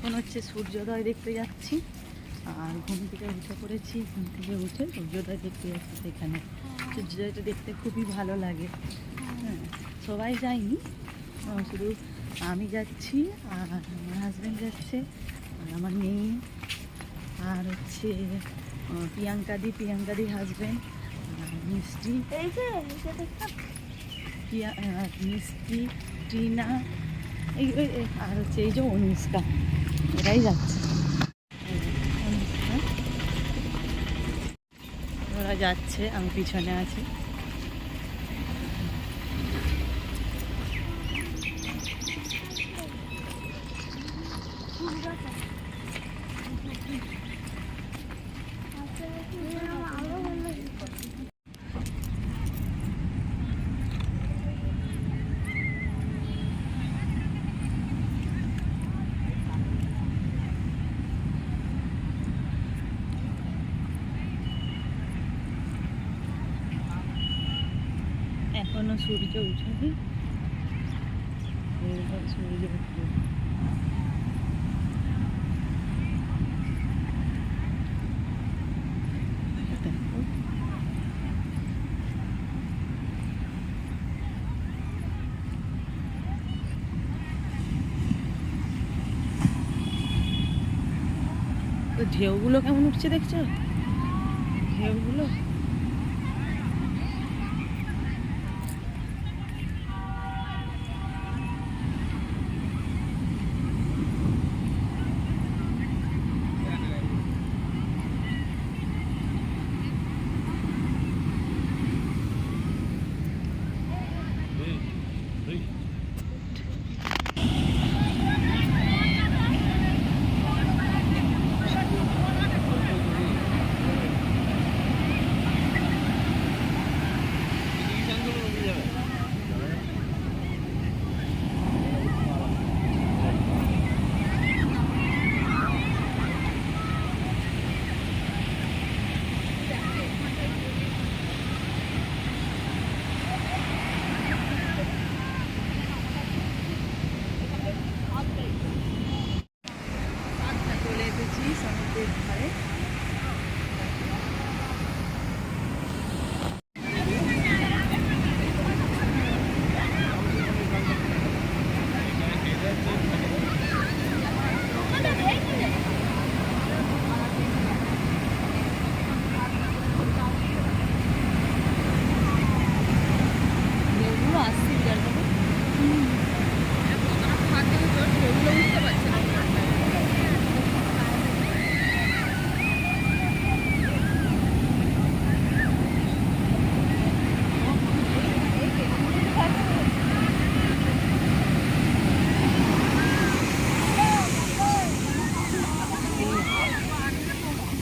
এখন হচ্ছে সূর্যোদয় দেখতে যাচ্ছি। আর ঘুম থেকে উঠে পড়েছি ঘুম থেকে উঠে সূর্যোদয় দেখতে যাচ্ছি সেখানে। সূর্যোদয়টা দেখতে খুবই ভালো লাগে। হ্যাঁ সবাই যায়নি। শুধু আমি যাচ্ছি আর আমার হাজব্যান্ড যাচ্ছে আর আমার মেয়ে আর হচ্ছে প্রিয়াঙ্কাদি প্রিয়াঙ্কাদির হাজব্যান্ড মিষ্টি। মিষ্টি টিনা এই- আর হচ্ছে এই যে অনুষ্কা। এরাই যাচ্ছে। ওরা যাচ্ছে আমি পিছনে আছি এখনও সূর্য উঠেনি। সূর্য উঠবে ঢেউগুলো কেমন উঠছে দেখছ? ঢেউগুলো চলে এসেছি সমুদ্রের ধারে।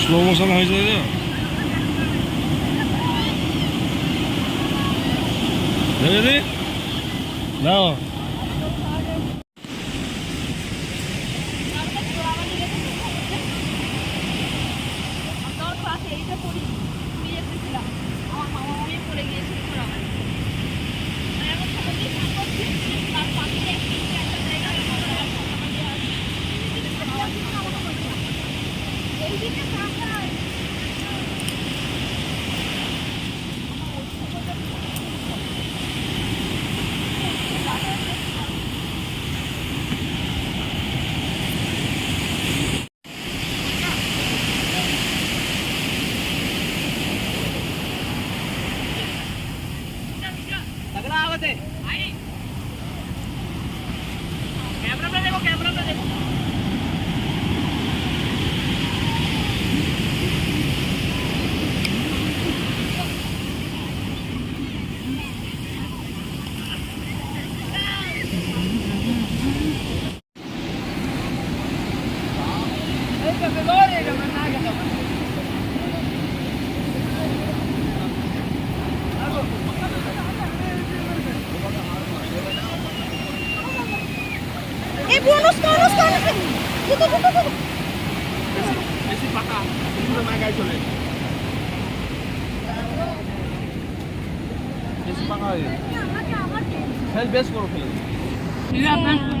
স্লো মোশন হয়েছে যায় রেডি নাও তোর পাশে এইটা পড়ি আমি এসেছিলাম আমার মামা মামি পড়ে গিয়েছিল আমার এখন সমুদ্রে স্নান করছি তার পাশে একটা জায়গা এইদিকে তাকাই ক্যামেরাটা দেখো ক্যামেরাটা দেখো এই অনুষ্কা অনুষ্কা অনুষ্কা ঢুকো ঢুকো ঢুকো বেশি পাকা পুরো মাগায় চলে বেশি পাকা হয়ে গেছে ফেল বেশ করো ফেলে আসো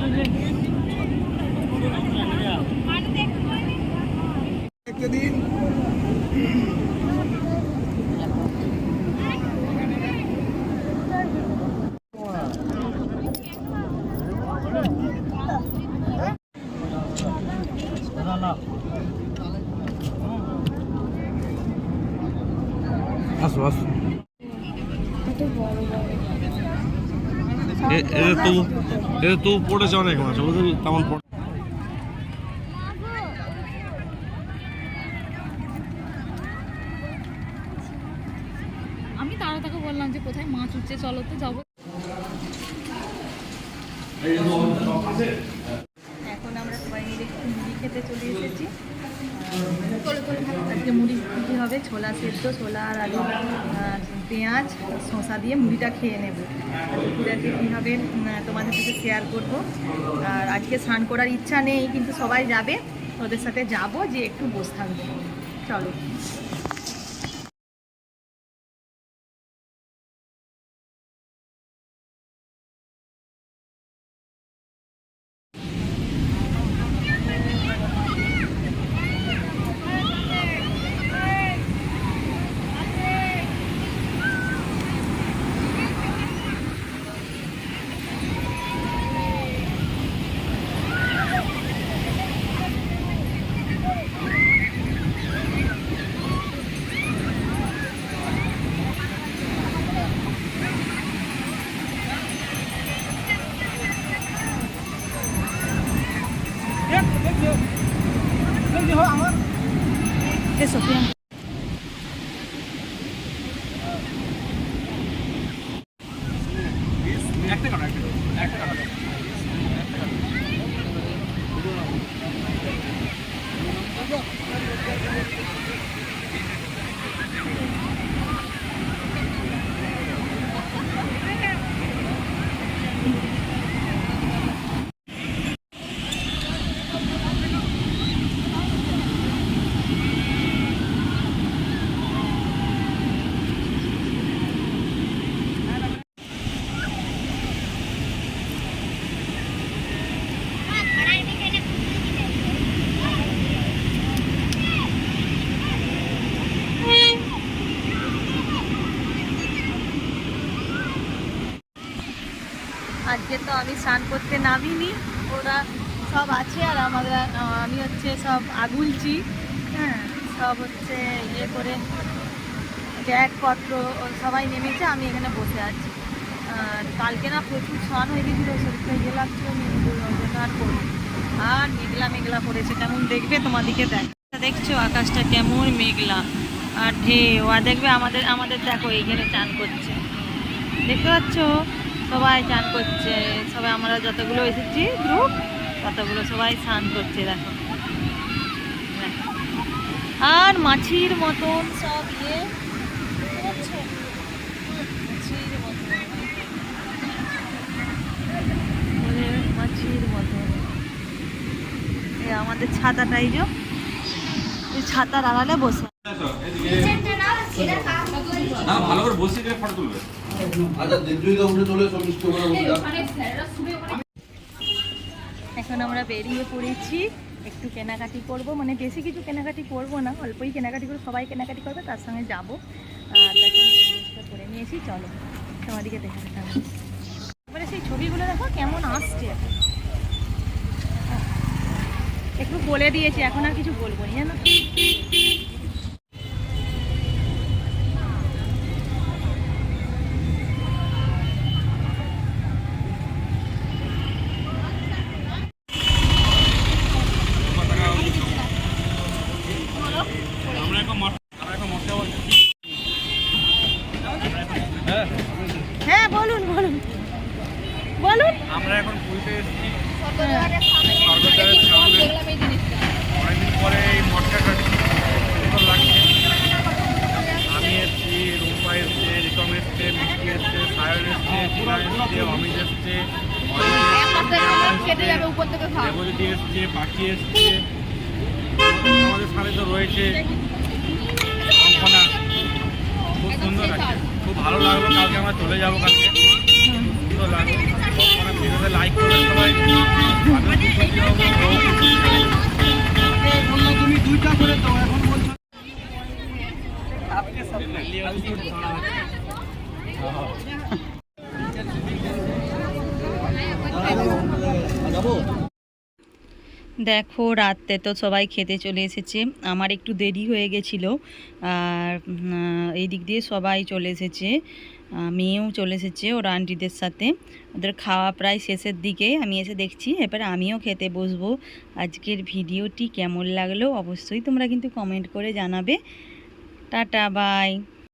তো এদের তো পড়েছে অনেক মাছ, ওদের তেমন পড়ে আমি তারা তাকে বললাম যে কোথায় মাছ উঠছে, চলো যাব। এখন আমরা সবাই মিলে মুড়ি খেতে চলে এসেছি। মুড়ি হবে, ছোলা সেদ্ধ, ছোলা আর আলু পেঁয়াজ, শসা দিয়ে মুড়িটা খেয়ে নেব। মুড়িটাকে কী হবে তোমাদের সাথে শেয়ার করব। আর আজকে স্নান করার ইচ্ছা নেই, কিন্তু সবাই যাবে, ওদের সাথে যাব যে একটু বসে থাকবে। চলো এসো প্রিয়াঙ্কা একটা কাটা একটা কাটা আজকে তো আমি স্নান করতে নামিনি, ওরা সব আছে আর আমরা আমি হচ্ছে সব আগুলছি হ্যাঁ সব হচ্ছে ইয়ে করে ব্যাগপত্র সবাই নেমেছে, আমি এখানে বসে আছি। কালকে না প্রচুর স্নান হয়ে গেছিল শরীরটা ইয়ে লাগছিল আর করি আর মেঘলা মেঘলা পড়েছে, কেমন দেখবে তোমাদিকে দেখ দেখছ আকাশটা কেমন মেঘলা আর ঢেউ, আর দেখবে আমাদের আমাদের দেখো এইখানে চান করছে। দেখতে পাচ্ছ? সবাই চান করছে, সবাই আমরা যতগুলো এসেছি গ্রুপ ততগুলো সবাই স্নান করছে, দেখো। আর মাছির মতন সব ইয়ে? মাছির মতন মাছির মতন আমাদের ছাতাটাই যে ছাতার আড়ালে বসে ভালো করে গেলে ফটো তুলবে আচ্ছা দিব্যিকা উঠে চলে এসো মিষ্টি করে বলে দাও। এখন আমরা বেরিয়ে পড়েছি একটু কেনাকাটি করব। মানে বেশি কিছু কেনাকাটি করব না অল্পই কেনাকাটি করে সবাই কেনাকাটি করবে তার সঙ্গে যাব। আর দেখো করে নিয়েছি চলো তোমাদেরকে দেখে এবারে সেই ছবিগুলো দেখো কেমন আসছে একটু বলে দিয়েছি এখন আর কিছু বলব না জানো আমরা এখন পুরীতে এসেছি স্বর্গদ্বারের সামনে স্বর্গদ্বারের সামনে। দেখলাম এই জিনিসটা অনেকদিন পরে এই মটকা খাচ্ছি সুন্দর লাগছে আমি এসেছি রূপা এসছে রিতম এসছে মিষ্টি এসছে সায়ন এসছে টিনা এসছে অমিত এসছে এক সপ্তাহের মধ্যে কেটে যাবে উপর থেকে খাওয়া দেবদিদি এসছে এসছে? আমাদের সামনে তো রয়েছে কঙ্কনা। খুব সুন্দর লাগছে খুব ভালো লাগল। কালকে আমরা চলে যাব কালকে। সুন্দর লাগল। লাইক করবেন সবাই। তুমি করে বলছো দেখো, রাত্রে তো সবাই খেতে চলে এসেছে। আমার একটু দেরি হয়ে গেছিল, আর এই দিক দিয়ে সবাই চলে এসেছে। মেয়েও চলে এসেছে ওর আন্টিদের সাথে। ওদের খাওয়া প্রায় শেষের দিকে। আমি এসে দেখছি, এবার আমিও খেতে বসবো। আজকের ভিডিওটি কেমন লাগল অবশ্যই তোমরা কিন্তু কমেন্ট করে জানাবে। Tata bye